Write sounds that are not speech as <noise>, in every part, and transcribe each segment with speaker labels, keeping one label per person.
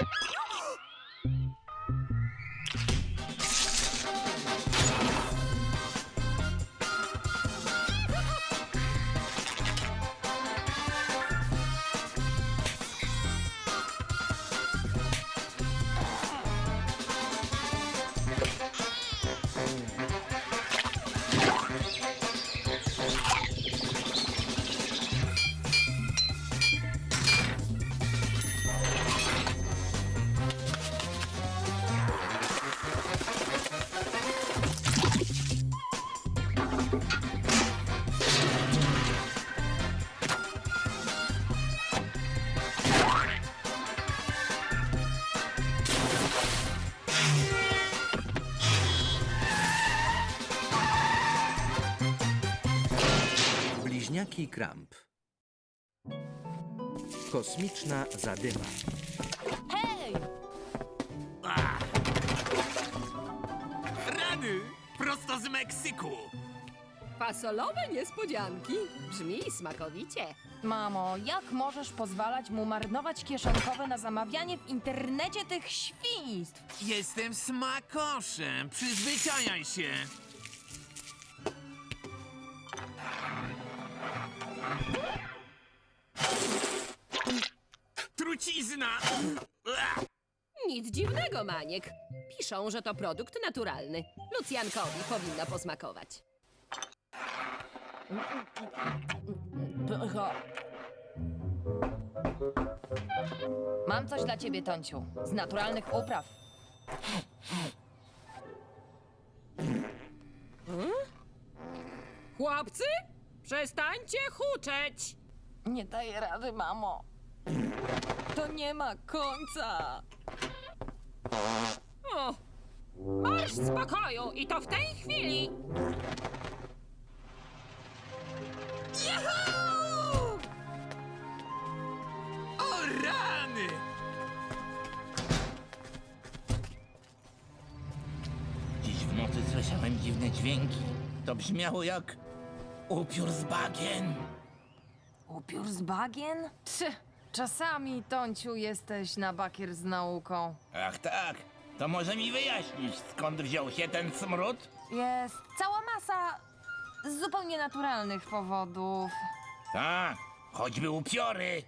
Speaker 1: Yeah. Bliźniaki Kramp. Kosmiczna zadyma.
Speaker 2: Hej!
Speaker 3: Rany! Prosto z Meksyku!
Speaker 4: Fasolowe niespodzianki. Brzmi smakowicie.
Speaker 2: Mamo, jak możesz pozwalać mu marnować kieszonkowe na zamawianie w internecie tych świństw?
Speaker 3: Jestem smakoszem, przyzwyczajaj się! Trucizna! Ua!
Speaker 4: Nic dziwnego, Maniek. Piszą, że to produkt naturalny. Lucjankowi powinno posmakować.
Speaker 2: Mam coś dla ciebie, Tonciu. Z naturalnych upraw.
Speaker 4: Chłopcy, przestańcie huczeć.
Speaker 2: Nie daję rady, mamo. To nie ma końca.
Speaker 4: O, marsz spokoju i to w tej chwili.
Speaker 3: Juhu! O rany!
Speaker 5: Dziś w nocy słyszałem dziwne dźwięki. To brzmiało jak upiór z bagien.
Speaker 2: Upiór z bagien? Tch, czasami, Tonciu, jesteś na bakier z nauką.
Speaker 5: Ach tak, to może mi wyjaśnić, skąd wziął się ten smród?
Speaker 2: Jest cała masa z zupełnie naturalnych powodów.
Speaker 5: Tak, choćby upiory.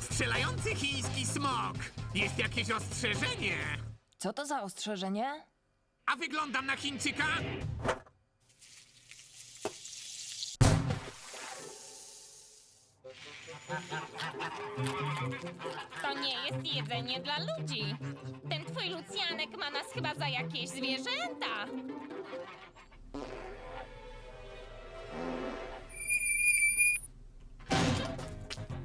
Speaker 3: Strzelający chiński smok! Jest jakieś ostrzeżenie!
Speaker 2: Co to za ostrzeżenie?
Speaker 3: A wyglądam na Chińczyka?
Speaker 6: To nie jest jedzenie dla ludzi. Ten twój Lucjanek ma nas chyba za jakieś zwierzęta.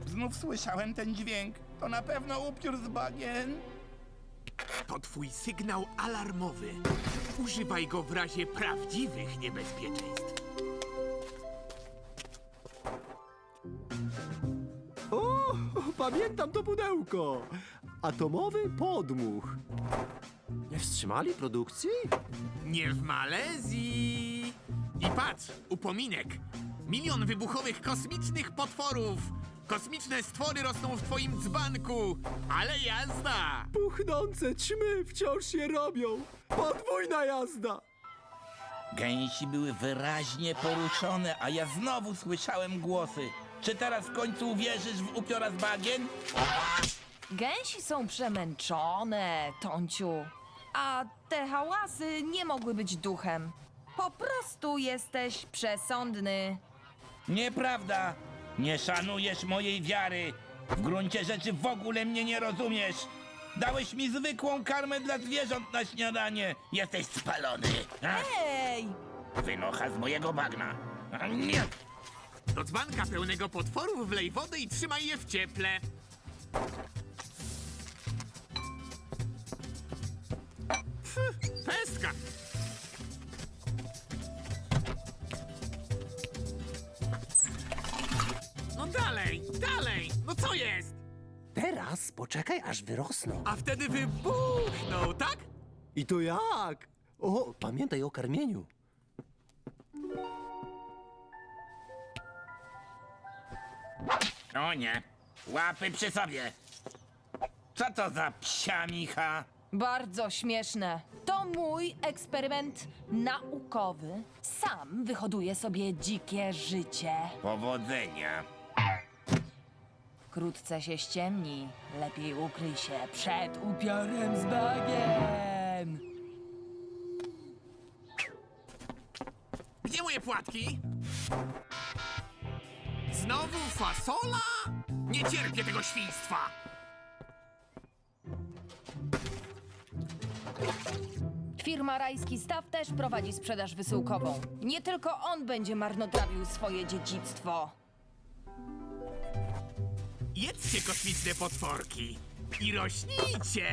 Speaker 5: Znów słyszałem ten dźwięk. To na pewno upiór z bagien.
Speaker 3: To twój sygnał alarmowy. Używaj go w razie prawdziwych niebezpieczeństw.
Speaker 7: Pamiętam to pudełko. Atomowy podmuch. Nie wstrzymali produkcji?
Speaker 3: Nie w Malezji! I patrz, upominek. Milion wybuchowych kosmicznych potworów. Kosmiczne stwory rosną w twoim dzbanku. Ale jazda!
Speaker 7: Puchnące ćmy wciąż się robią. Podwójna jazda.
Speaker 5: Gęsi były wyraźnie poruszone, a ja znowu słyszałem głosy. Czy teraz w końcu uwierzysz w upiora z bagien?
Speaker 2: Gęsi są przemęczone, Tonciu. A te hałasy nie mogły być duchem. Po prostu jesteś przesądny.
Speaker 5: Nieprawda! Nie szanujesz mojej wiary. W gruncie rzeczy w ogóle mnie nie rozumiesz. Dałeś mi zwykłą karmę dla zwierząt na śniadanie. Jesteś spalony. A?
Speaker 2: Ej!
Speaker 5: Wynocha z mojego bagna. A Nie!
Speaker 3: Do dzbanka pełnego potworów wlej wodę i trzymaj je w cieple. Pff, pestka! No dalej, dalej! No co jest?
Speaker 7: Teraz poczekaj, aż wyrosną.
Speaker 3: A wtedy wybuchnął, tak?
Speaker 7: I to jak? O, pamiętaj o karmieniu.
Speaker 5: O nie, łapy przy sobie. Co to za psia micha?
Speaker 2: Bardzo śmieszne. To mój eksperyment naukowy. Sam wyhoduję sobie dzikie życie.
Speaker 5: Powodzenia.
Speaker 2: Wkrótce się ściemni. Lepiej ukryj się przed upiorem z bagien.
Speaker 3: Gdzie moje płatki? Znowu fasola? Nie cierpię tego świństwa!
Speaker 2: Firma Rajski Staw też prowadzi sprzedaż wysyłkową. Nie tylko on będzie marnotrawił swoje dziedzictwo.
Speaker 3: Jedzcie kosmiczne potworki i rośnijcie!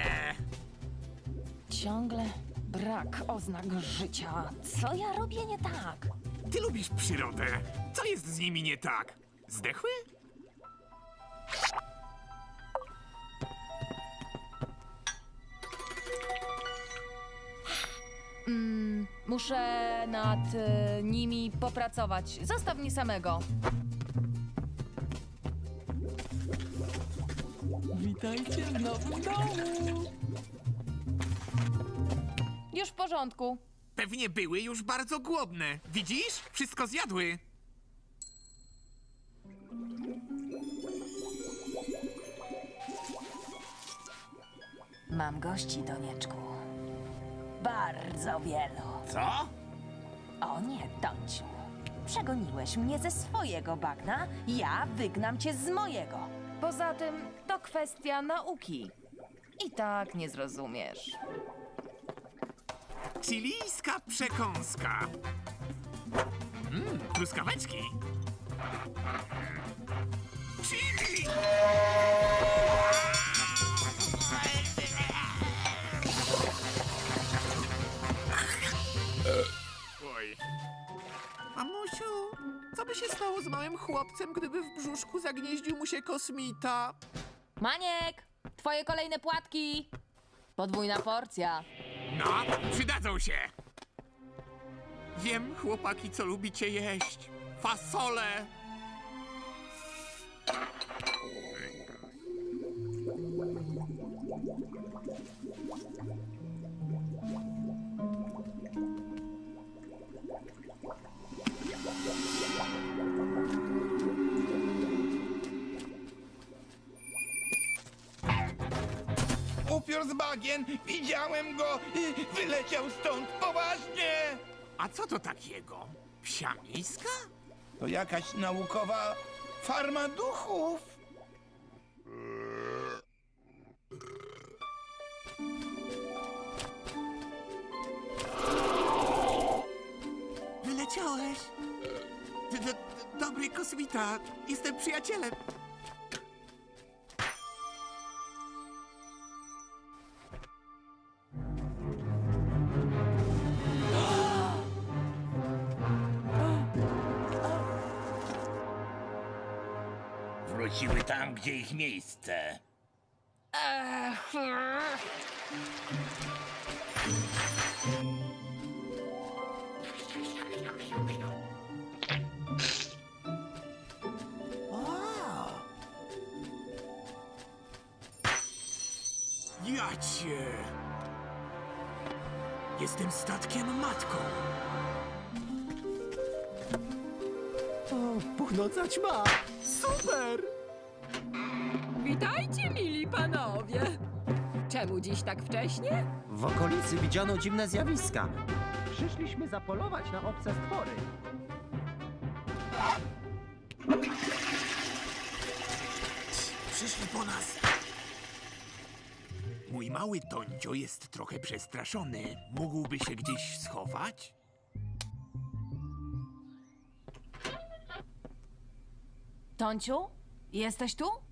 Speaker 2: Ciągle brak oznak życia. Co ja robię nie tak?
Speaker 3: Ty lubisz przyrodę. Co jest z nimi nie tak? Zdechły?
Speaker 2: Muszę nad e, nimi popracować. Zostaw mnie samego. Witajcie w nowym domu. Już w porządku.
Speaker 3: Pewnie były już bardzo głodne. Widzisz? Wszystko zjadły.
Speaker 2: Mam gości, Donieczku. Bardzo wielu.
Speaker 3: Co?
Speaker 2: O nie, Tonciu. Przegoniłeś mnie ze swojego bagna, ja wygnam cię z mojego. Poza tym to kwestia nauki. I tak nie zrozumiesz.
Speaker 3: Chilijska przekąska. Mmm, truskaweczki. Chili! Się stało z małym chłopcem, gdyby w brzuszku zagnieździł mu się kosmita?
Speaker 2: Maniek, twoje kolejne płatki. Podwójna porcja.
Speaker 3: No, przydadzą się. Wiem, chłopaki, co lubicie jeść. Fasole.
Speaker 5: Bagien, widziałem go wyleciał stąd poważnie.
Speaker 3: A co to takiego? Psia miska?
Speaker 5: To jakaś naukowa farma duchów.
Speaker 3: Wyleciałeś. D- d- d- Dobry kosmita, jestem przyjacielem.
Speaker 5: Wróciły tam, gdzie ich miejsce.
Speaker 3: Ja cię. Jestem statkiem matką.
Speaker 7: O, puchnąca ćma! Super!
Speaker 4: Witajcie, mili panowie! Czemu dziś tak wcześnie?
Speaker 8: W okolicy widziano dziwne zjawiska. Przyszliśmy zapolować na obce stwory.
Speaker 3: Przyszli po nas. Mój mały Toncio jest trochę przestraszony. Mógłby się gdzieś schować?
Speaker 2: Tonciu, jesteś tu?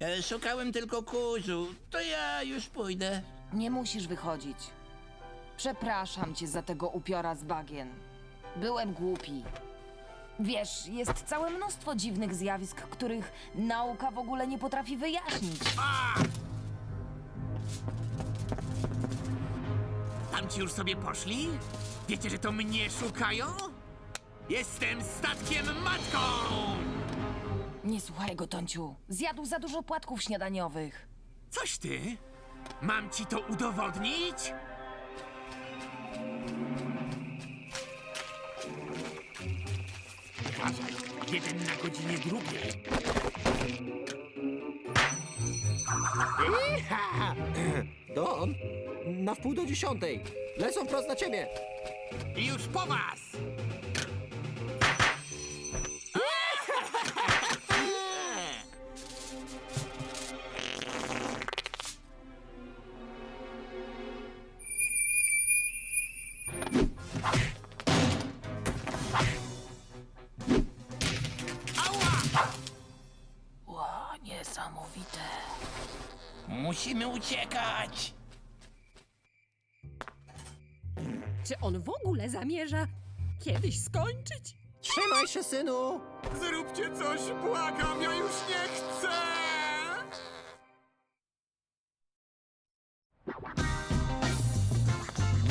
Speaker 5: E, Szukałem tylko kurzu. To ja już pójdę.
Speaker 2: Nie musisz wychodzić. Przepraszam cię za tego upiora z bagien. Byłem głupi. Wiesz, jest całe mnóstwo dziwnych zjawisk, których nauka w ogóle nie potrafi wyjaśnić.
Speaker 3: A! Tamci już sobie poszli? Wiecie, że to mnie szukają? Jestem statkiem matką!
Speaker 2: Nie słuchaj go, Tonciu. Zjadł za dużo płatków śniadaniowych.
Speaker 3: Coś ty? Mam ci to udowodnić? Uważaj, jeden na godzinie drugiej.
Speaker 8: Iha! Don, na wpół do dziesiątej. Lecą prosto na ciebie.
Speaker 3: I już po was!
Speaker 5: Musimy uciekać.
Speaker 4: Czy on w ogóle zamierza kiedyś skończyć?
Speaker 8: Trzymaj się, synu.
Speaker 3: Zróbcie coś, błagam, ja już nie chcę!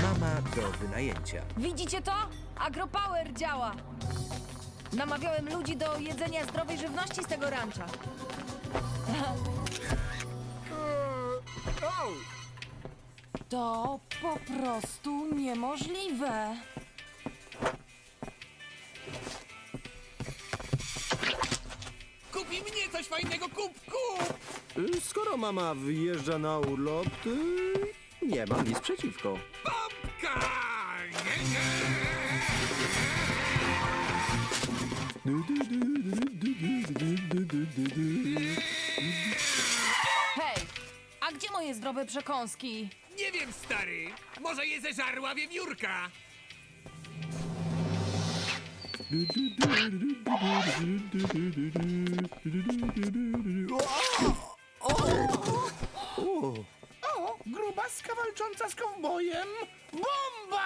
Speaker 1: Mama do wynajęcia.
Speaker 2: Widzicie to? Agropower działa. Namawiałem ludzi do jedzenia zdrowej żywności z tego rancza. <laughs> To po prostu niemożliwe.
Speaker 3: Kupi mnie coś fajnego, kup, kup!
Speaker 8: Y, Skoro mama wyjeżdża na urlop, to nie mam nic przeciwko.
Speaker 3: Babka! Nie, nie!
Speaker 2: Hej, a gdzie moje zdrowe przekąski?
Speaker 3: Nie wiem, stary. Może je zeżarła wiewiórka.
Speaker 5: O, grubaska walcząca z kowbojem. Bomba!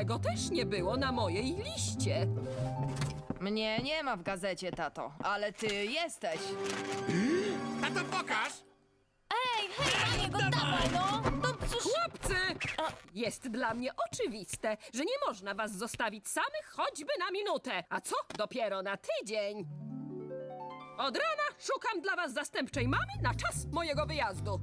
Speaker 4: Tego też nie było na mojej liście.
Speaker 2: Mnie nie ma w gazecie, tato, ale ty jesteś.
Speaker 3: A to pokaż.
Speaker 6: Ej, hej, na niego dawaj, no! No cóż...
Speaker 4: Chłopcy! Jest dla mnie oczywiste, że nie można was zostawić samych choćby na minutę, a co dopiero na tydzień. Od rana szukam dla was zastępczej mamy na czas mojego wyjazdu.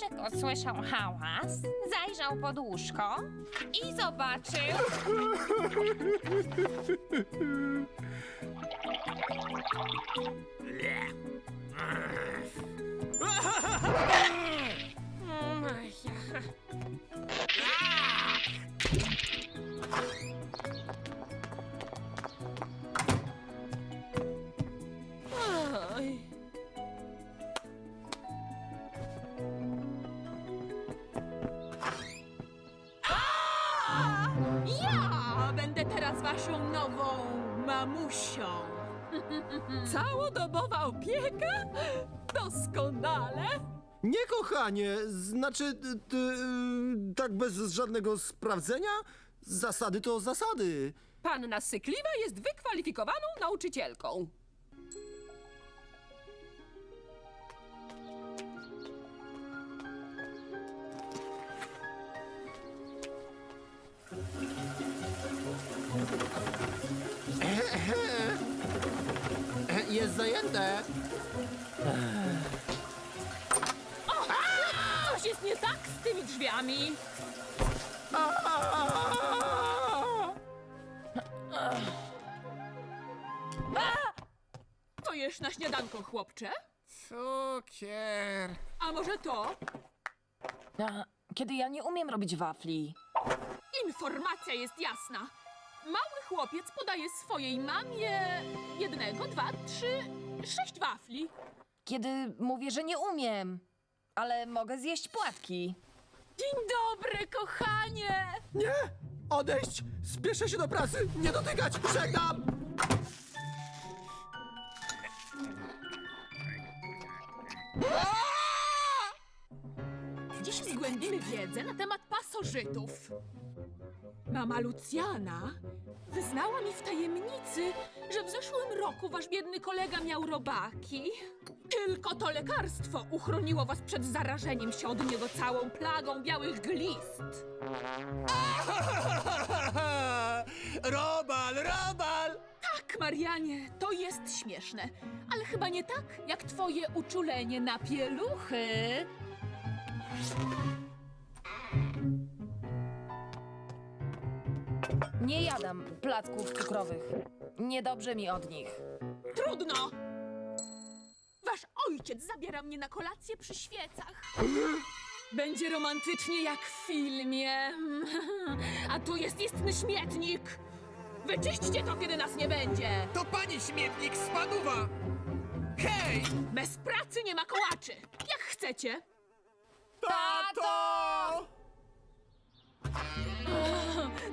Speaker 6: Chłopczyk usłyszał hałas, zajrzał pod łóżko i zobaczył... <laughs>
Speaker 9: mamusią.
Speaker 4: Całodobowa opieka? Doskonale.
Speaker 8: Nie, kochanie, znaczy, y, ty, y, tak bez żadnego sprawdzenia? Zasady to zasady.
Speaker 4: Panna Sykliwa jest wykwalifikowaną nauczycielką.
Speaker 8: Jest zajęte.
Speaker 9: Coś jest nie tak z tymi drzwiami. Co jesz na śniadanko, chłopcze?
Speaker 3: Cukier.
Speaker 9: A może to?
Speaker 2: A, kiedy ja nie umiem robić wafli.
Speaker 9: Informacja jest jasna. Mały chłopiec podaje swojej mamie jednego, dwa, trzy, sześć wafli.
Speaker 2: Kiedy mówię, że nie umiem, ale mogę zjeść płatki.
Speaker 9: Dzień dobry, kochanie!
Speaker 8: Nie! Odejść! Spieszę się do pracy! Nie dotykać! Żegnam!
Speaker 9: Dziś zgłębimy wiedzę na temat pas pasożytów. Mama Lucjana wyznała mi w tajemnicy, że w zeszłym roku wasz biedny kolega miał robaki. Tylko to lekarstwo uchroniło was przed zarażeniem się od niego całą plagą białych glist. <laughs>
Speaker 7: Robal, robal!
Speaker 9: Tak, Marianie, to jest śmieszne, ale chyba nie tak jak twoje uczulenie na pieluchy.
Speaker 2: Nie jadam placków cukrowych. Niedobrze mi od nich.
Speaker 9: Trudno! Wasz ojciec zabiera mnie na kolację przy świecach. Będzie romantycznie jak w filmie. <laughs> A tu jest istny śmietnik. Wyczyśćcie to, kiedy nas nie będzie.
Speaker 3: To pani śmietnik spaduwa! Hej!
Speaker 9: Bez pracy nie ma kołaczy. Jak chcecie.
Speaker 7: Tato!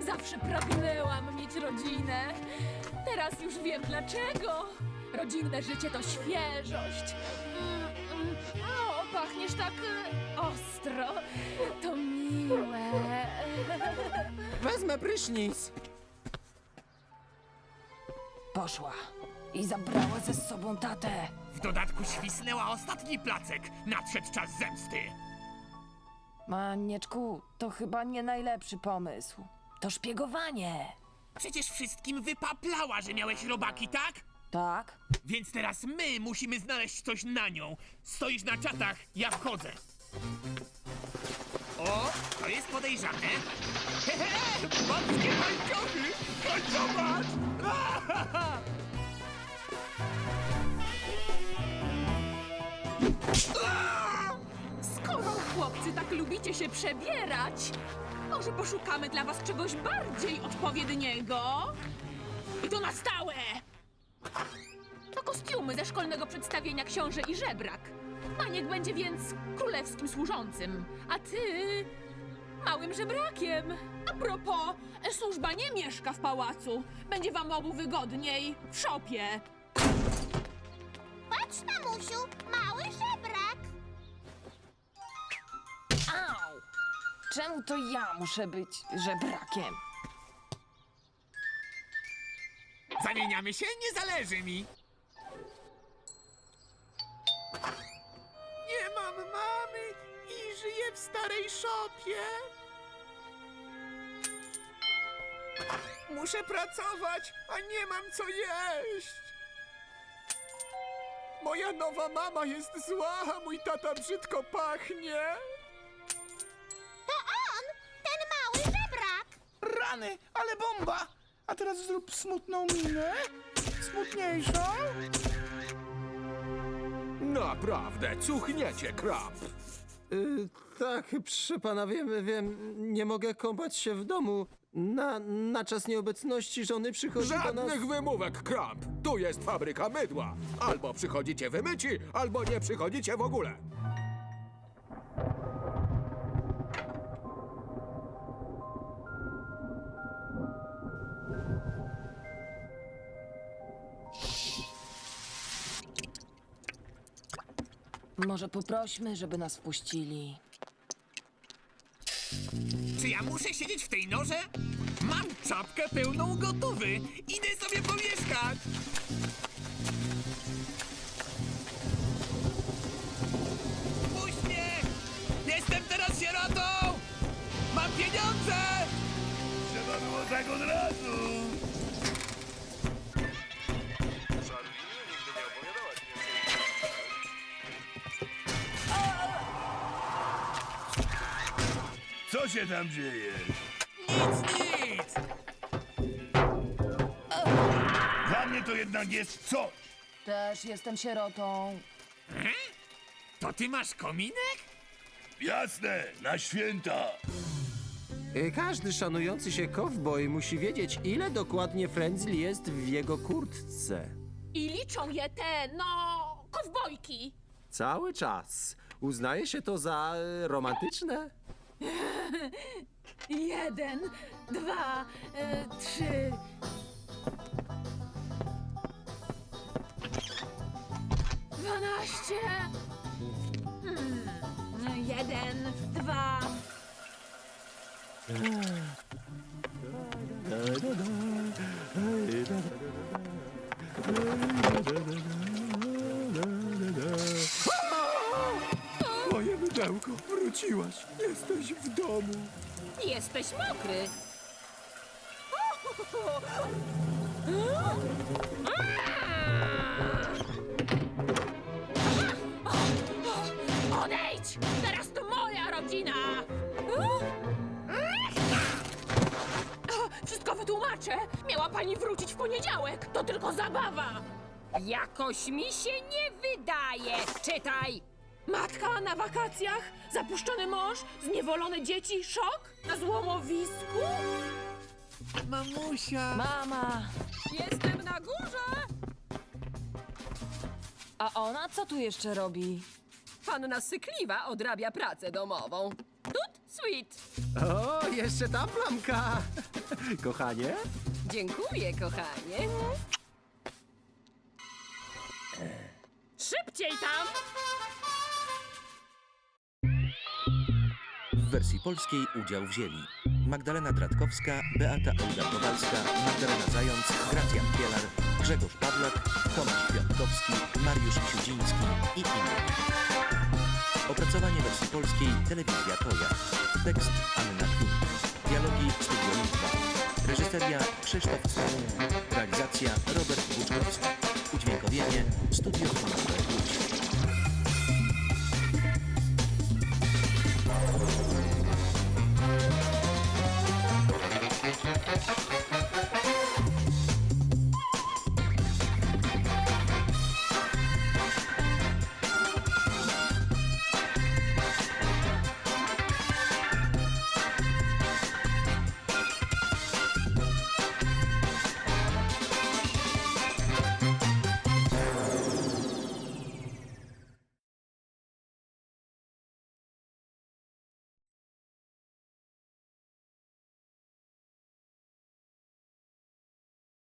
Speaker 7: <laughs>
Speaker 9: Zawsze pragnęłam mieć rodzinę. Teraz już wiem dlaczego. Rodzinne życie to świeżość. Mm, mm. O, pachniesz tak e, ostro. To miłe. <laughs>
Speaker 7: Wezmę prysznic.
Speaker 2: Poszła i zabrała ze sobą tatę.
Speaker 3: W dodatku świsnęła ostatni placek. Nadszedł czas zemsty.
Speaker 2: Manieczku, to chyba nie najlepszy pomysł. To szpiegowanie.
Speaker 3: Przecież wszystkim wypaplała, że miałeś robaki, tak?
Speaker 2: Tak?
Speaker 3: Więc teraz my musimy znaleźć coś na nią. Stoisz na czatach, ja wchodzę. O, to jest podejrzane. Hehe, babskie majciochy! Chodź
Speaker 9: chłopcy tak lubicie się przebierać, może poszukamy dla was czegoś bardziej odpowiedniego? I to na stałe! To kostiumy ze szkolnego przedstawienia Książę i Żebrak. Maniek będzie więc królewskim służącym, a ty małym żebrakiem. A propos, służba nie mieszka w pałacu. Będzie wam obu wygodniej w szopie.
Speaker 6: Patrz, mamusiu, mały żebrak.
Speaker 2: Czemu to ja muszę być żebrakiem?
Speaker 3: Zamieniamy się? Nie zależy mi. Nie mam mamy i żyję w starej szopie. Muszę pracować, a nie mam co jeść.
Speaker 7: Moja nowa mama jest zła, a mój tata brzydko pachnie.
Speaker 5: Rany, ale bomba! A teraz zrób smutną minę. Smutniejszą.
Speaker 7: Naprawdę, cuchniecie krab.
Speaker 8: Y, tak, proszę pana, wiem, wiem, nie mogę kąpać się w domu. Na, na czas nieobecności żony przychodzi do nas...
Speaker 7: Żadnych wymówek, Kramp! Tu jest fabryka mydła. Albo przychodzicie wymyci, albo nie przychodzicie w ogóle.
Speaker 2: Może poprośmy, żeby nas wpuścili.
Speaker 3: Czy ja muszę siedzieć w tej norze? Mam czapkę pełną gotowy. Idę sobie pomieszkać. Puść
Speaker 5: się tam dzieje?
Speaker 3: Nic, nic!
Speaker 5: Dla mnie to jednak jest coś.
Speaker 2: Też jestem sierotą.
Speaker 3: To ty masz kominek?
Speaker 5: Jasne, na święta.
Speaker 8: Y, Każdy szanujący się kowboj musi wiedzieć, ile dokładnie frędzli jest w jego kurtce.
Speaker 9: I liczą je te, no, kowbojki.
Speaker 8: Cały czas. Uznaje się to za y, romantyczne?
Speaker 9: Jeden, dwa, e, trzy. Dwanaście. Hmm. Jeden, dwa.
Speaker 7: Moje mydełko, wróciłaś. Jesteś w domu.
Speaker 4: Jesteś mokry.
Speaker 9: Odejdź! Teraz to moja rodzina! Wszystko wytłumaczę! Miała pani wrócić w poniedziałek! To tylko zabawa!
Speaker 4: Jakoś mi się nie wydaje. Czytaj.
Speaker 9: Matka na wakacjach, zapuszczony mąż, zniewolone dzieci, szok na złomowisku?
Speaker 2: Mama!
Speaker 4: Jestem na górze.
Speaker 2: A ona co tu jeszcze robi?
Speaker 4: Panna Sykliwa odrabia pracę domową. Tut, sweet.
Speaker 8: O, jeszcze ta plamka! <laughs> Kochanie?
Speaker 4: Dziękuję, kochanie. Szybciej tam!
Speaker 1: W wersji polskiej udział wzięli Magdalena Dratkowska, Beata Olga Kowalska, Magdalena Zając, Gracjan Pielar, Grzegorz Pawlak, Tomasz Piątkowski, Mariusz Siudziński i inni. Opracowanie wersji polskiej Telewizja Toja. Tekst Anna Knin. Dialogi Studio Litwa. Reżyseria Krzysztof Stach. Realizacja Robert Buczkowski. Udźwiękowienie Studio